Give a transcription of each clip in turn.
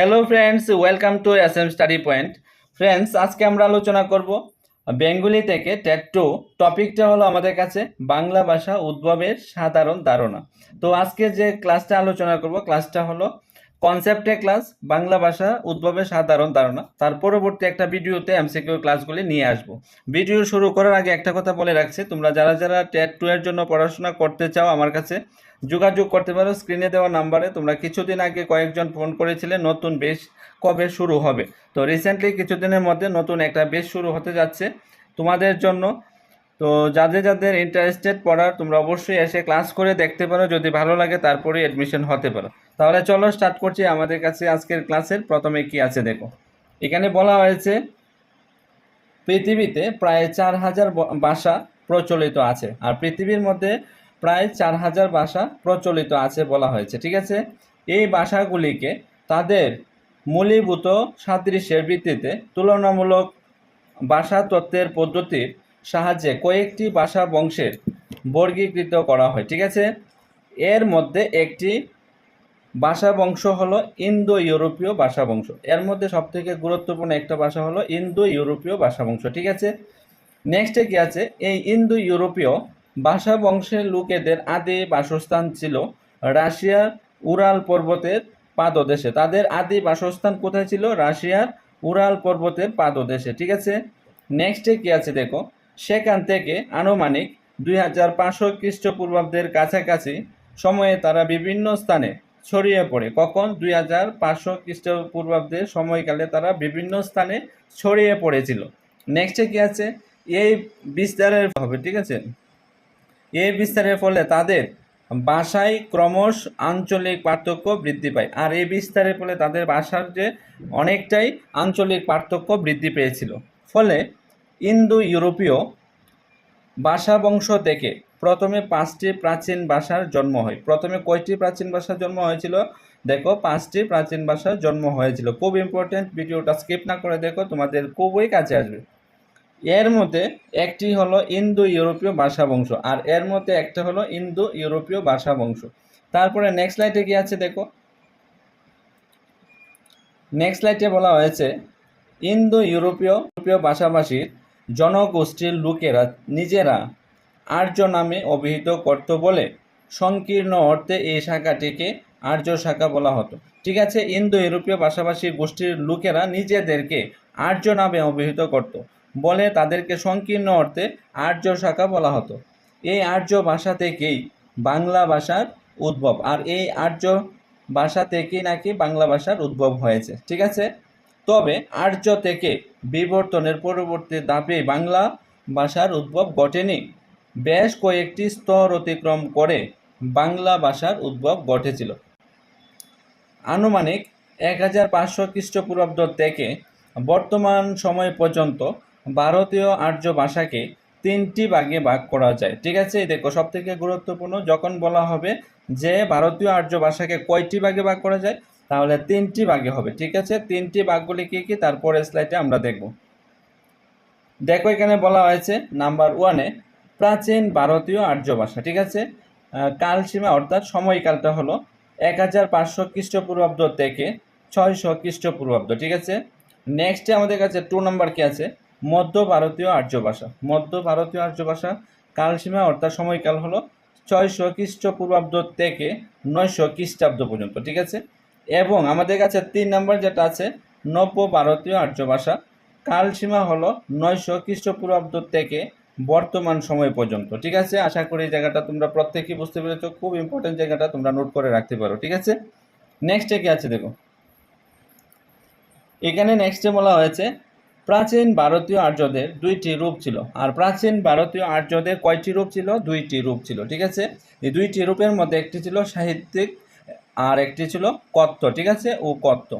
Hello friends welcome to S M study point friends আজকে আমরা আলোচনা করব বেঙ্গলি থেকে টেট টু টপিকটা হলো আমাদের কাছে বাংলা ভাষা উদ্ভবের সাধারণ ধারণা। তো আজকে যে ক্লাসটা আলোচনা করব ক্লাসটা হলো কনসেপ্টে ক্লাস বাংলা ভাষা উদ্ভবের সাধারণ ধারণা। তার পরবর্তী একটা ভিডিওতে এমসিকিউ ক্লাসগুলি নিয়ে আসব। ভিডিও শুরু করার আগে একটা কথা বলে রাখছি, তোমরা যারা যারা টেট টু এর জন্য পড়াশোনা করতে চাও আমার কাছে যোগাযোগ করতে পারো স্ক্রিনে দেওয়া নাম্বারে তোমরা কিছুদিন আগে কয়েকজন ফোন করেছিলে, নতুন বেশ কবে শুরু হবে? তো রিসেন্টলি কিছুদিনের মধ্যে নতুন একটা বেশ শুরু হতে যাচ্ছে তোমাদের জন্য। তো যাদের যাদের ইন্টারেস্টেড পড়ার, তোমরা অবশ্যই এসে ক্লাস করে দেখতে পারো। যদি ভালো লাগে, তারপরে অ্যাডমিশন হতে পারো। তাহলে চলো স্টার্ট করছি আমাদের কাছে আজকের ক্লাসের প্রথমে কি আছে দেখো। এখানে বলা হয়েছে, পৃথিবীতে প্রায় চার হাজার ব- ভাষা প্রচলিত আছে। আর পৃথিবীর মধ্যে প্রায় চার হাজার ভাষা প্রচলিত আছে বলা হয়েছে, ঠিক আছে? এই ভাষাগুলিকে তাদের মূলীভূত সাদৃশ্যের ভিত্তিতে তুলনামূলক ভাষা তত্ত্বের পদ্ধতির সাহায্যে কয়েকটি ভাষা বংশের বর্গীকৃত করা হয়, ঠিক আছে? এর মধ্যে একটি ভাষা বংশ হলো ইন্দো ইউরোপীয় ভাষা বংশ। এর মধ্যে সবথেকে গুরুত্বপূর্ণ একটা ভাষা হলো ইন্দো ইউরোপীয় ভাষা বংশ, ঠিক আছে? নেক্সটে কি আছে? এই ইন্দো ইউরোপীয় ভাষা বংশের লোকেদের আদি বাসস্থান ছিল রাশিয়ার উরাল পর্বতের পাদদেশে। তাদের আদি বাসস্থান কোথায় ছিল? রাশিয়ার উরাল পর্বতের পাদদেশে। ঠিক আছে? নেক্সটে কি আছে দেখো? সেখান থেকে আনুমানিক দুই হাজার পাঁচশো খ্রিস্টপূর্বাব্দের কাছাকাছি সময়ে তারা বিভিন্ন স্থানে ছড়িয়ে পড়ে। কখন? দুই হাজার পাঁচশো খ্রিস্টপূর্বাব্দের সময়কালে তারা বিভিন্ন স্থানে ছড়িয়ে পড়েছিল। নেক্সটে কি আছে? এই বিস্তারের হবে। ঠিক আছে? এই বিস্তারের ফলে তাদের ভাষায় ক্রমশ আঞ্চলিক পার্থক্য বৃদ্ধি পায়। আর এই বিস্তারের ফলে তাদের ভাষার যে অনেকটাই আঞ্চলিক পার্থক্য বৃদ্ধি পেয়েছিল। ফলে ইন্দো ইউরোপীয় ভাষা বংশ থেকে প্রথমে পাঁচটি প্রাচীন ভাষার জন্ম হয়। প্রথমে কয়টি প্রাচীন ভাষার জন্ম হয়েছিল? দেখো, পাঁচটি প্রাচীন ভাষার জন্ম হয়েছিল। খুব ইম্পর্টেন্ট ভিডিওটা স্কিপ না করে দেখো, তোমাদের খুবই কাছে আসবে। এর মধ্যে একটি হলো ইন্দো ইউরোপীয় ভাষা বংশ আর এর মধ্যে একটা হলো ইন্দো ইউরোপীয় ভাষা বংশ। তারপরে নেক্সট লাইটে কি আছে দেখো? নেক্সট লাইটে বলা হয়েছে ইন্দো ইউরোপীয় ইউরোপীয় ভাষাভাষীর জনগোষ্ঠীর লোকেরা নিজেরা আর্য নামে অভিহিত করত বলে সংকীর্ণ অর্থে এই শাখাটিকে আর্য শাখা বলা হতো। ঠিক আছে ইন্দো ইউরোপীয় ভাষাভাষী গোষ্ঠীর লোকেরা নিজেদেরকে আর্য নামে অভিহিত করত। বলে তাদেরকে সংকীর্ণ অর্থে আর্য শাখা বলা হতো। এই আর্য ভাষা থেকেই বাংলা ভাষার উদ্ভব। আর এই আর্য ভাষা থেকেই নাকি বাংলা ভাষার উদ্ভব হয়েছে, ঠিক আছে? তবে আর্য থেকে বিবর্তনের পরবর্তী ধাপে বাংলা ভাষার উদ্ভব ঘটেনি। বেশ কয়েকটি স্তর অতিক্রম করে বাংলা ভাষার উদ্ভব ঘটেছিল। আনুমানিক এক হাজার পাঁচশো খ্রিস্টপূর্বাব্দ থেকে বর্তমান সময় পর্যন্ত ভারতীয় আর্য ভাষাকে তিনটি ভাগে ভাগ করা যায়। ঠিক আছে? দেখো সব থেকে গুরুত্বপূর্ণ, যখন বলা হবে যে ভারতীয় আর্য ভাষাকে কয়টি ভাগে ভাগ করা যায়, তাহলে তিনটি ভাগে হবে। ঠিক আছে? তিনটি ভাগগুলি কি কি? তারপরে স্লাইডে আমরা দেখব। দেখো, এখানে বলা হয়েছে নাম্বার ওয়ানে প্রাচীন ভারতীয় আর্য ভাষা। ঠিক আছে? কালসীমা অর্থাৎ সময়কালটা হলো এক হাজার পাঁচশো খ্রিস্টপূর্বাব্দ থেকে ছয়শো খ্রিস্টপূর্বাব্দ। ঠিক আছে? নেক্সটে আমাদের কাছে টু নাম্বার কি আছে? মধ্য ভারতীয় আর্য ভাষা মধ্য ভারতীয় আর্য ভাষা কালসীমা অর্থাৎ সময়কাল হলো ছয়শো খ্রিস্টপূর্বাব্দ থেকে নয়শো খ্রিস্টাব্দ পর্যন্ত, ঠিক আছে? এবং আমাদের কাছে তিন নম্বর যেটা আছে নব্য ভারতীয় আর্য ভাষা কালসীমা হলো নয়শো খ্রিস্টপূর্বাব্দ থেকে বর্তমান সময় পর্যন্ত, ঠিক আছে? আশা করি এই জায়গাটা তোমরা প্রত্যেকেই বুঝতে পেরেছ, খুব ইম্পর্টেন্ট জায়গাটা তোমরা নোট করে রাখতে পারো, ঠিক আছে? নেক্সটে কি আছে দেখো? এখানে নেক্সটে বলা হয়েছে প্রাচীন ভারতীয় আর্যদের দুইটি রূপ ছিল। আর প্রাচীন ভারতীয় আর্যদের কয়টি রূপ ছিল? দুইটি রূপ ছিল, ঠিক আছে? এই দুইটি রূপের মধ্যে একটি ছিল সাহিত্যিক, আর একটি ছিল কত্ত ঠিক আছে? ও কত্ত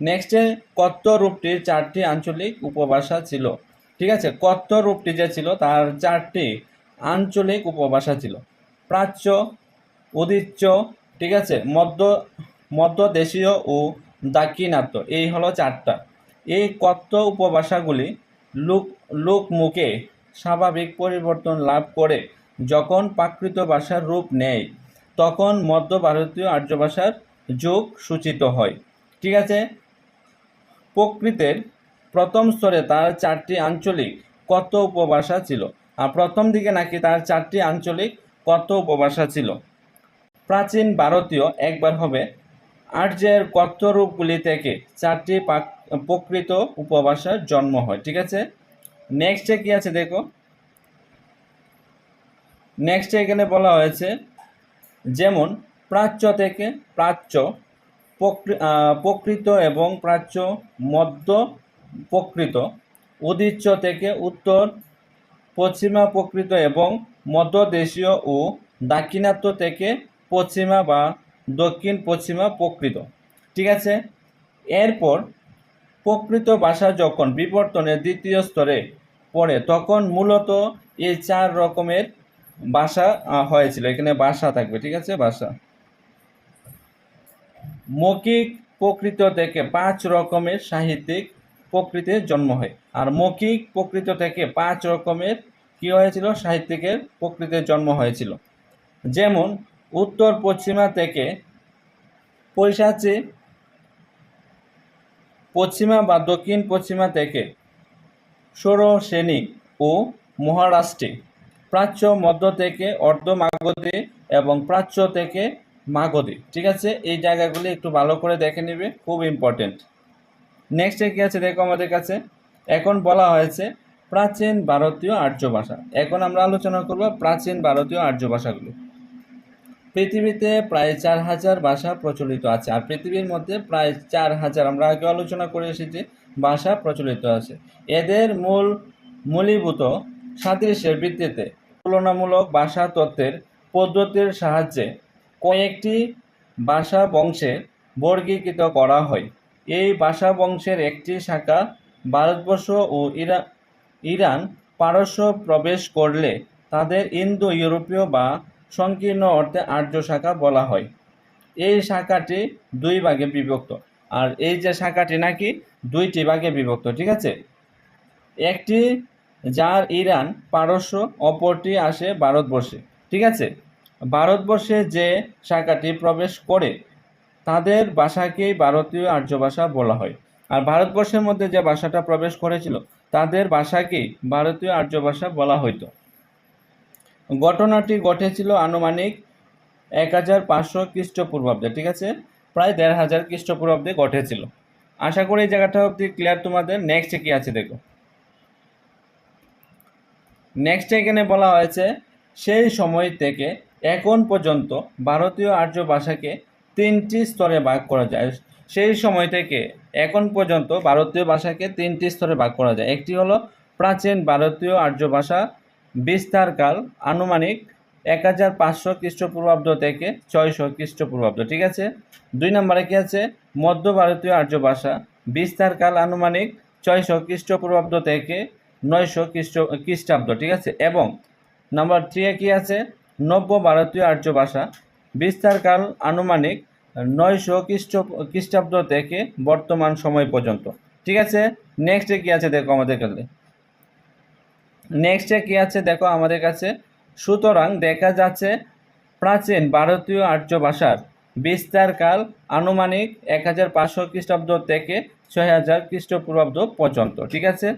নেক্সটে কত্ত রূপটির চারটি আঞ্চলিক উপভাষা ছিল, ঠিক আছে? কত্ত রূপটি যে ছিল, তার চারটি আঞ্চলিক উপভাষা ছিল। প্রাচ্য, উদিচ্য, ঠিক আছে? মধ্য মধ্যদেশীয় ও দাক্ষিণাত্য, এই হলো চারটা। এই কত্ত উপভাষাগুলি লোক, লোকমুখে স্বাভাবিক পরিবর্তন লাভ করে যখন প্রাকৃত ভাষার রূপ নেয়, তখন মধ্য ভারতীয় আর্য ভাষার যুগ সূচিত হয়। ঠিক আছে? প্রকৃতের প্রথম স্তরে তার চারটি আঞ্চলিক কত উপভাষা ছিল। আর প্রথম দিকে নাকি তার চারটি আঞ্চলিক কত উপভাষা ছিল। প্রাচীন ভারতীয় একবার হবে আর্যের কত রূপগুলি থেকে চারটি প্রকৃত উপভাষার জন্ম হয়, ঠিক আছে? নেক্সটে কি আছে দেখো? নেক্সটে এখানে বলা হয়েছে, যেমন প্রাচ্য থেকে প্রাচ্য প্রকৃত এবং প্রাচ্য, মধ্য প্রকৃত, উদিচ্য থেকে উত্তর, পশ্চিমা প্রকৃত এবং মধ্য দেশীয় ও দাক্ষিণাত্য থেকে পশ্চিমা বা দক্ষিণ পশ্চিমা প্রকৃত, ঠিক আছে? এরপর প্রকৃত ভাষা যখন বিবর্তনের দ্বিতীয় স্তরে পড়ে, তখন মূলত এই চার রকমের ভাষা হয়েছিল। এখানে ভাষা থাকবে, ঠিক আছে? ভাষা। মৌখিক প্রকৃত থেকে পাঁচ রকমের সাহিত্যিক প্রকৃতির জন্ম হয়। আর মৌখিক প্রকৃত থেকে পাঁচ রকমের কি হয়েছিল? সাহিত্যিকের প্রকৃতির জন্ম হয়েছিল। যেমন উত্তর পশ্চিমা থেকে পৈশাচী পশ্চিমা বা দক্ষিণ পশ্চিমা থেকে ষোড়শেনী ও মহারাষ্ট্রে, প্রাচ্য, মধ্য থেকে অর্ধমাগধী এবং প্রাচ্য থেকে মাগধী। ঠিক আছে? এই জায়গাগুলি একটু ভালো করে দেখে নেবে, খুব ইম্পর্টেন্ট নেক্সটে কি আছে দেখো আমাদের কাছে? এখন বলা হয়েছে প্রাচীন ভারতীয় আর্য ভাষা। এখন আমরা আলোচনা করব প্রাচীন ভারতীয় আর্য ভাষাগুলো। পৃথিবীতে প্রায় চার হাজার ভাষা প্রচলিত আছে, আর পৃথিবীর মধ্যে প্রায় চার হাজার, আমরা আগে আলোচনা করে এসেছি, ভাষা প্রচলিত আছে। এদের মূল মূলীভূত সাদৃশ্যের ভিত্তিতে তুলনামূলক ভাষা তত্ত্বের পদ্ধতির সাহায্যে কয়েকটি ভাষা বংশে বর্গীকৃত করা হয়। এই ভাষা বংশের একটি শাখা ভারতবর্ষ ও ইরা, ইরান পারস্য প্রবেশ করলে তাদের ইন্দো ইউরোপীয় বা সংকীর্ণ অর্থে আর্য শাখা বলা হয়। এই শাখাটি দুই ভাগে বিভক্ত। আর এই যে শাখাটি নাকি দুইটি ভাগে বিভক্ত, ঠিক আছে? একটি যার ইরান, পারস্য, অপরটি আসে ভারতবর্ষে, ঠিক আছে? ভারতবর্ষে যে শাখাটি প্রবেশ করে, তাদের ভাষাকেই ভারতীয় আর্য ভাষা বলা হয়। আর ভারতবর্ষের মধ্যে যে ভাষাটা প্রবেশ করেছিল, তাদের ভাষাকেই ভারতীয় আর্য ভাষা বলা হইতো। ঘটনাটি ঘটেছিল আনুমানিক এক হাজার পাঁচশো খ্রিস্টপূর্বাব্দে, ঠিক আছে? প্রায় দেড় হাজার খ্রিস্টপূর্বাব্দে ঘটেছিল। আশা করি এই জায়গাটা অব্দি ক্লিয়ার তোমাদের। নেক্সটে কি আছে দেখো। নেক্সট এখানে বলা হয়েছে, সেই সময় থেকে এখন পর্যন্ত ভারতীয় আর্য ভাষাকে তিনটি স্তরে ভাগ করা যায়। সেই সময় থেকে এখন পর্যন্ত ভারতীয় ভাষাকে তিনটি স্তরে ভাগ করা যায়। একটি হলো প্রাচীন ভারতীয় আর্য ভাষা বিস্তারকাল আনুমানিক এক হাজার পাঁচশো খ্রিস্টপূর্বাব্দ থেকে ছয়শো খ্রিস্টপূর্বাব্দ, ঠিক আছে? দুই নম্বরে কি আছে? মধ্য ভারতীয় আর্য ভাষা। বিস্তারকাল আনুমানিক ছয়শো খ্রিস্টপূর্বাব্দ থেকে নয়শো খ্রিস্ট, খ্রিস্টাব্দ, ঠিক আছে? এবং নাম্বার থ্রিয়ে কি আছে? নব্য ভারতীয় আর্য ভাষা। বিস্তারকাল আনুমানিক নয়শো খ্রিস্ট, খ্রিস্টাব্দ থেকে বর্তমান সময় পর্যন্ত, ঠিক আছে? নেক্সটে কি আছে দেখো আমাদের কাছে? নেক্সটে কি আছে? দেখো আমাদের কাছে। সুতরাং দেখা যাচ্ছে প্রাচীন ভারতীয় আর্য ভাষার বিস্তারকাল আনুমানিক এক হাজার পাঁচশো খ্রিস্টাব্দ থেকে ছয় হাজার খ্রিস্টপূর্বাব্দ পর্যন্ত। ঠিক আছে?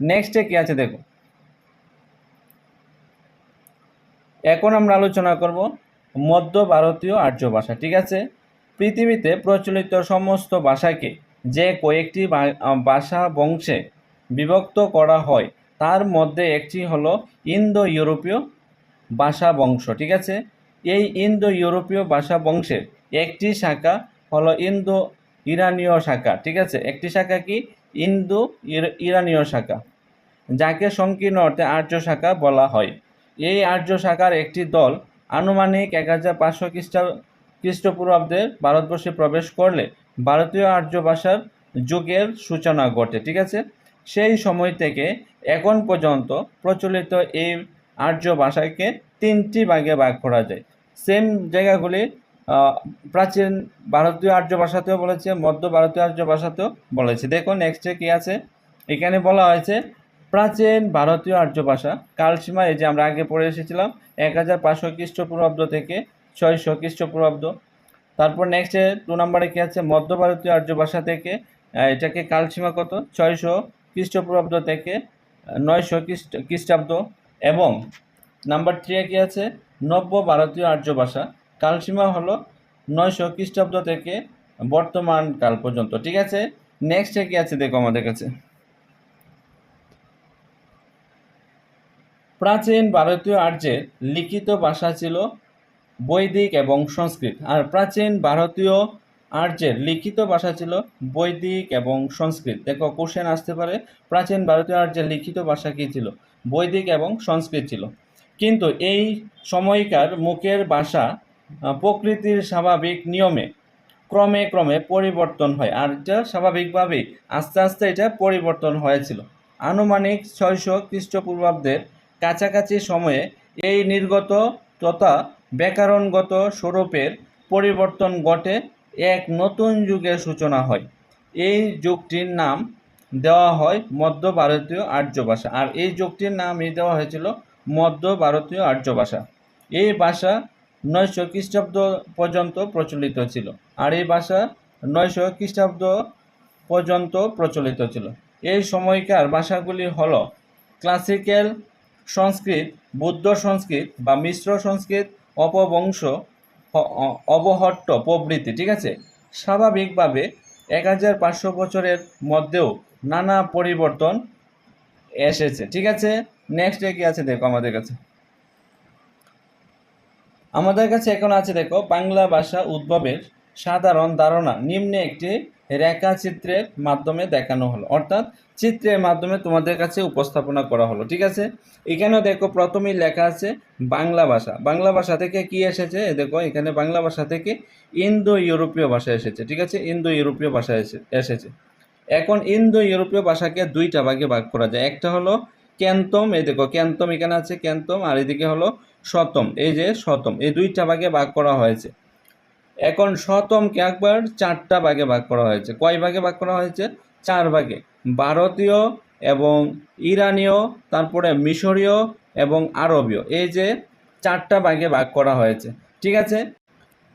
নেক্সটে কি আছে দেখো? এখন আমরা আলোচনা করব মধ্য ভারতীয় আর্য ভাষা ঠিক আছে? পৃথিবীতে প্রচলিত সমস্ত ভাষাকে যে কয়েকটি ভাষা বংশে বিভক্ত করা হয় তার মধ্যে একটি হলো ইন্দো ইউরোপীয় ভাষা বংশ ঠিক আছে? এই ইন্দো ইউরোপীয় ভাষা বংশের একটি শাখা হলো ইন্দো ইরানীয় শাখা, ঠিক আছে? একটি শাখা কি? ইন্দো ইরানীয় শাখা, যাকে সংকীর্ণ অর্থে আর্য শাখা বলা হয়। এই আর্য শাখার একটি দল আনুমানিক এক হাজার পাঁচশো খ্রিস্টা খ্রিস্টপূর্বাব্দের ভারতবর্ষে প্রবেশ করলে ভারতীয় আর্য ভাষার যুগের সূচনা ঘটে, ঠিক আছে? সেই সময় থেকে এখন পর্যন্ত প্রচলিত এই আর্য ভাষাকে তিনটি ভাগে ভাগ করা যায়। সেম জায়গাগুলি প্রাচীন ভারতীয় আর্য ভাষাতেও বলেছে, মধ্য ভারতীয় আর্য ভাষাতেও বলেছে। দেখো নেক্সটে কি আছে? এখানে বলা হয়েছে, প্রাচীন ভারতীয় আর্য ভাষা, কালসীমা, এই যে আমরা আগে পড়ে এসেছিলাম, এক হাজার পাঁচশো খ্রিস্টপূর্বাব্দ থেকে ছয়শো খ্রিস্টপূর্বাব্দ। তারপর নেক্সটে দু নম্বরে কি আছে? মধ্য ভারতীয় আর্য ভাষা থেকে এটাকে কালসীমা কত? ছয়শো খ্রিস্টপূর্বাব্দ থেকে নয়শো খ্রিস্ট, খ্রিস্টাব্দ। এবং নাম্বার থ্রি কি আছে? নব্য ভারতীয় আর্য ভাষা কালসীমা হলো নয়শো খ্রিস্টাব্দ থেকে বর্তমান কাল পর্যন্ত। ঠিক আছে? নেক্সটে কি আছে দেখো আমাদের কাছে? প্রাচীন ভারতীয় আর্যের লিখিত ভাষা ছিল বৈদিক এবং সংস্কৃত। আর প্রাচীন ভারতীয় আর্যের লিখিত ভাষা ছিল বৈদিক এবং সংস্কৃত। দেখো কোশ্চেন আসতে পারে, প্রাচীন ভারতীয় আর্যের লিখিত ভাষা কী ছিল? বৈদিক এবং সংস্কৃত ছিল। কিন্তু এই সময়কার মুখের ভাষা প্রকৃতির স্বাভাবিক নিয়মে ক্রমে ক্রমে পরিবর্তন হয়। আর এটা স্বাভাবিকভাবেই আস্তে আস্তে এটা পরিবর্তন হয়েছিল। আনুমানিক ছয়শো খ্রিস্টপূর্বাব্দের কাছাকাছি সময়ে এই নির্গত তথা ব্যাকরণগত স্বরূপের পরিবর্তন ঘটে এক নতুন যুগের সূচনা হয়। এই যুগটির নাম দেওয়া হয় মধ্য ভারতীয় আর্য ভাষা আর এই যুগটির নামই দেওয়া হয়েছিল মধ্য ভারতীয় আর্য ভাষা এই ভাষা নয়শো খ্রিস্টাব্দ পর্যন্ত প্রচলিত ছিল। আর এই ভাষা নয়শো খ্রিস্টাব্দ পর্যন্ত প্রচলিত ছিল। এই সময়কার ভাষাগুলি হল ক্লাসিক্যাল সংস্কৃত, বুদ্ধ সংস্কৃত বা মিশ্র সংস্কৃত, অপবংশ অবহট্ট প্রভৃতি ঠিক আছে? স্বাভাবিকভাবে এক হাজার পাঁচশো বছরের মধ্যেও নানা পরিবর্তন এসেছে, ঠিক আছে? নেক্সট কি আছে দেখো আমাদের কাছে? আমাদের কাছে এখন আছে দেখো বাংলা ভাষা উদ্ভবের সাধারণ ধারণা, নিম্নে একটি রেখাচিত্রের মাধ্যমে দেখানো হলো। অর্থাৎ চিত্রের মাধ্যমে তোমাদের কাছে উপস্থাপনা করা হলো, ঠিক আছে? এখানেও দেখো প্রথমেই লেখা আছে বাংলা ভাষা। বাংলা ভাষা থেকে কি এসেছে? দেখো, এখানে বাংলা ভাষা থেকে ইন্দো ইউরোপীয় ভাষা এসেছে, ঠিক আছে? ইন্দো ইউরোপীয় ভাষা এসে- এসেছে। এখন ইন্দো ইউরোপীয় ভাষাকে দুইটা ভাগে ভাগ করা যায়। একটা হলো ক্যান্তম এই দেখো ক্যান্তম এখানে আছে ক্যান্তম আর এদিকে হলো শতম। এই যে শতম, এই দুইটা ভাগে ভাগ করা হয়েছে। এখন শতমকে একবার চারটা ভাগে ভাগ করা হয়েছে। কয় ভাগে ভাগ করা হয়েছে? চার ভাগে। ভারতীয় এবং ইরানীয়, তারপরে মিশরীয় এবং আরবীয়। এই যে চারটা ভাগে ভাগ করা হয়েছে। ঠিক আছে?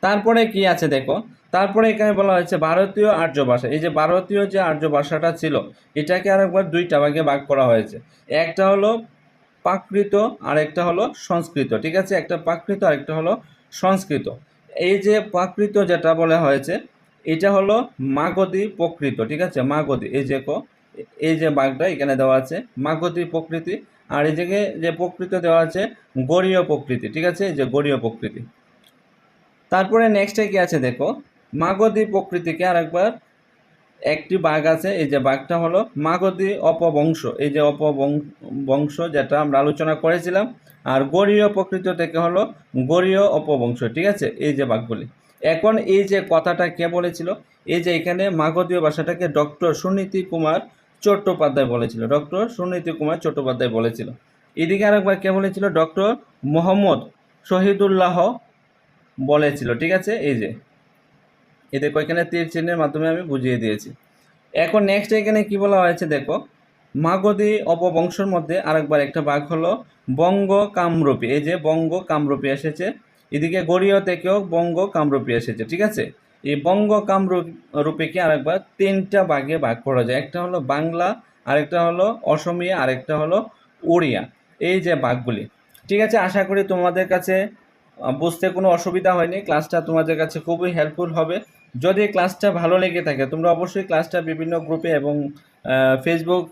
তারপরে কি আছে দেখো? তারপরে এখানে বলা হয়েছে ভারতীয় আর্য ভাষা। এই যে ভারতীয় যে আর্য ভাষাটা ছিল, এটাকে আরেকবার দুইটা ভাগে ভাগ করা হয়েছে। একটা হলো প্রাকৃত আর একটা হলো সংস্কৃত। ঠিক আছে? একটা প্রাকৃত আর একটা হলো সংস্কৃত। এই যে প্রাকৃত যেটা বলা হয়েছে, এটা হলো মাগধী প্রকৃত, ঠিক আছে? মাগধী, এই যে ক, এই যে বাঘটা এখানে দেওয়া আছে, মাগধী প্রকৃতি। আর এই জায়গায় যে প্রকৃত দেওয়া আছে, গরীয় প্রকৃতি, ঠিক আছে? এই যে গরীয় প্রকৃতি। তারপরে নেক্সটে কি আছে দেখো? মাগধী প্রকৃতিকে আরেকবার একটি বাঘ আছে, এই যে বাঘটা হলো মাগধী অপবংশ। এই যে অপবংশ বংশ যেটা আমরা আলোচনা করেছিলাম আর গরীয় প্রকৃত থেকে হলো গরীয় অপবংশ, ঠিক আছে? এই যে বাঘগুলি এখন এই যে কথাটা কে বলেছিল? এই যে এখানে মাগধীয় ভাষাটাকে ডক্টর সুনীতি কুমার চট্টোপাধ্যায় বলেছিল। ডক্টর সুনীতি কুমার চট্টোপাধ্যায় বলেছিল। এদিকে আরেকবার কে বলেছিল? ডক্টর মোহাম্মদ শহীদুল্লাহ বলেছিল, ঠিক আছে? এই যে। দেখো এখানে তীর চিহ্নের মাধ্যমে আমি বুঝিয়ে দিয়েছি। এখন নেক্সট এখানে কি বলা হয়েছে? দেখো মাগধী অপবংশের মধ্যে আরেকবার একটা বাঘ হলো বঙ্গ কামরূপী এই যে বঙ্গ কামরূপী এসেছে, এদিকে গড়ীয় থেকেও বঙ্গ কামরূপী এসেছে, ঠিক আছে? এই বঙ্গ কামরূপ রূপীকে আরেকবার তিনটা ভাগে ভাগ করা যায়। একটা হলো বাংলা, আরেকটা হলো অসমিয়া, আরেকটা হলো উড়িয়া এই যে ভাগগুলি, ঠিক আছে? আশা করি তোমাদের কাছে বুঝতে কোনো অসুবিধা হয়নি। ক্লাসটা তোমাদের কাছে খুবই হেল্পফুল হবে। যদি ক্লাসটা ভালো লেগে থাকে, তোমরা অবশ্যই ক্লাসটা বিভিন্ন গ্রুপে এবং ফেসবুক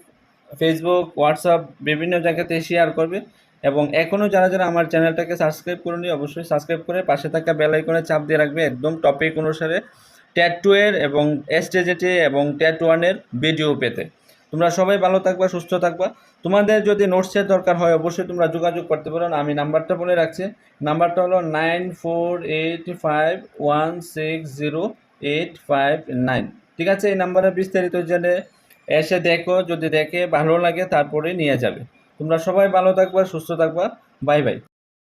ফেসবুক হোয়াটসঅ্যাপ বিভিন্ন জায়গাতে শেয়ার করবে। এবং এখনও যারা যারা আমার চ্যানেলটাকে সাবস্ক্রাইব করুনি, অবশ্যই সাবস্ক্রাইব করে পাশে থাকা বেল আইকনে চাপ দিয়ে রাখবে একদম টপিক অনুসারে ট্যাট টু এর এবং এসটিজেটি এবং ট্যাট ওয়ানের ভিডিও পেতে। তোমরা সবাই ভালো থাকবা, সুস্থ থাকবা। তোমাদের যদি নোটসের দরকার হয়, অবশ্যই তোমরা যোগাযোগ করতে পারো। আমি নাম্বারটা বলে রাখছি। নাম্বারটা হলো nine four eight five one six zero eight five nine ঠিক আছে, এই নাম্বারে বিস্তারিত জেনে এসে দেখো, যদি দেখে ভালো লাগে তারপরে নিয়ে যাবে। তোমরা সবাই ভালো থাকবা, সুস্থ থাকবা। Bye bye.